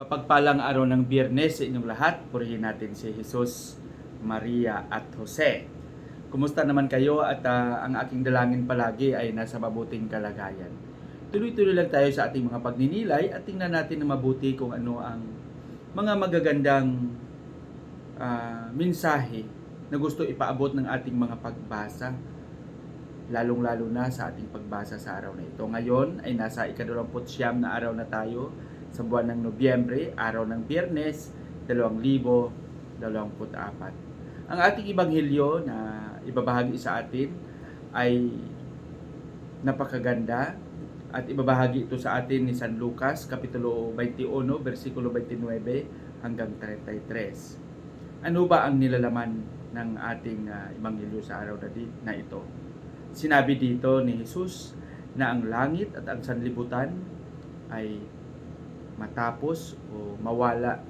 Pagpalang araw ng biyernes sa inyong lahat, purihin natin si Jesus, Maria at Jose. Kumusta naman kayo at ah, ang aking dalangin palagi ay nasa mabuting kalagayan. Tuloy-tuloy lang tayo sa ating mga pagninilay at tingnan natin na mabuti kung ano ang mga magagandang ah, mensahe na gusto ipaabot ng ating mga pagbasa lalong-lalo na sa ating pagbasa sa araw na ito. Ngayon ay nasa ikadalawamput siyam na araw na tayo sa buwan ng Nobyembre, araw ng Biyernes, 2024. Ang ating ibanghilyo na ibabahagi sa atin ay napakaganda at ibabahagi ito sa atin ni San Lucas, Kapitulo 21, versikulo 29 hanggang 33. Ano ba ang nilalaman ng ating ah, ibanghilyo sa araw na ito? Sinabi dito ni Jesus na ang langit at ang sanlibutan ay matapos o mawala.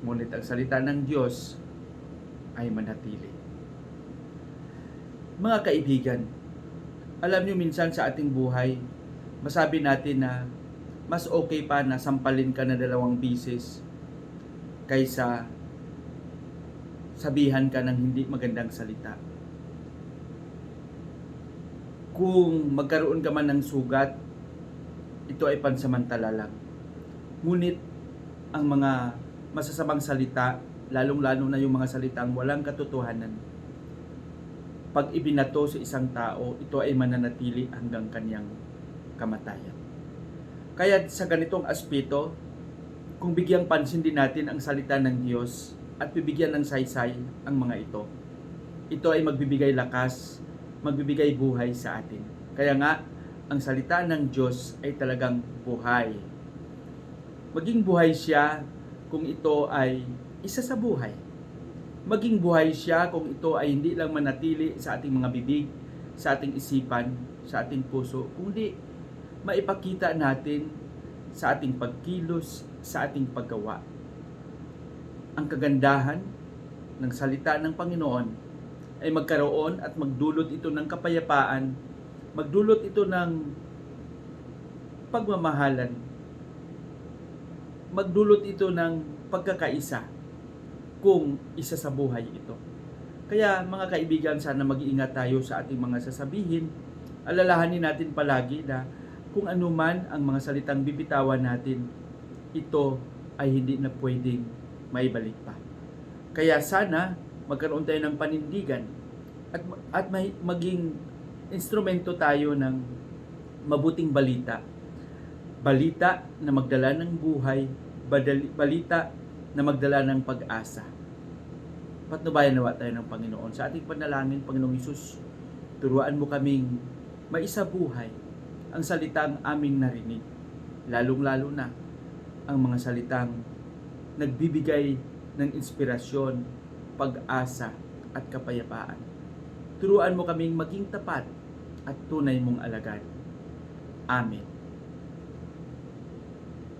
Ngunit ang salita ng Diyos ay manatili. Mga kaibigan, alam niyo minsan sa ating buhay, masabi natin na mas okay pa na sampalin ka na dalawang bisis kaysa sabihan ka ng hindi magandang salita. Kung magkaroon ka man ng sugat, ito ay pansamantala lang. Ngunit ang mga masasamang salita, lalong-lalo na yung mga salitang walang katotohanan, pag ibinato sa isang tao, ito ay mananatili hanggang kanyang kamatayan. Kaya sa ganitong aspeto, kung bigyang pansin din natin ang salita ng Diyos at bibigyan ng saysay ang mga ito, ito ay magbibigay lakas, magbibigay buhay sa atin. Kaya nga, ang salita ng Diyos ay talagang buhay. Maging buhay siya kung ito ay isa sa buhay. Maging buhay siya kung ito ay hindi lang manatili sa ating mga bibig, sa ating isipan, sa ating puso, kundi maipakita natin sa ating pagkilos, sa ating paggawa. Ang kagandahan ng salita ng Panginoon ay magkaroon at magdulot ito ng kapayapaan, magdulot ito ng pagmamahalan, magdulot ito ng pagkakaisa kung isa sa buhay ito. Kaya mga kaibigan, sana mag-iingat tayo sa ating mga sasabihin. Alalahanin natin palagi na kung ano man ang mga salitang bibitawan natin, ito ay hindi na pwedeng maibalik pa. Kaya sana magkaroon tayo ng panindigan at at may, maging instrumento tayo ng mabuting balita. Balita na magdala ng buhay, badali, balita na magdala ng pag-asa. Patnubayan nawa tayo ng Panginoon. Sa ating panalangin, Panginoong Isus, turuan mo kaming maisabuhay ang salitang aming narinig. Lalong-lalo na ang mga salitang nagbibigay ng inspirasyon, pag-asa at kapayapaan. Turuan mo kaming maging tapat at tunay mong alagad. Amen.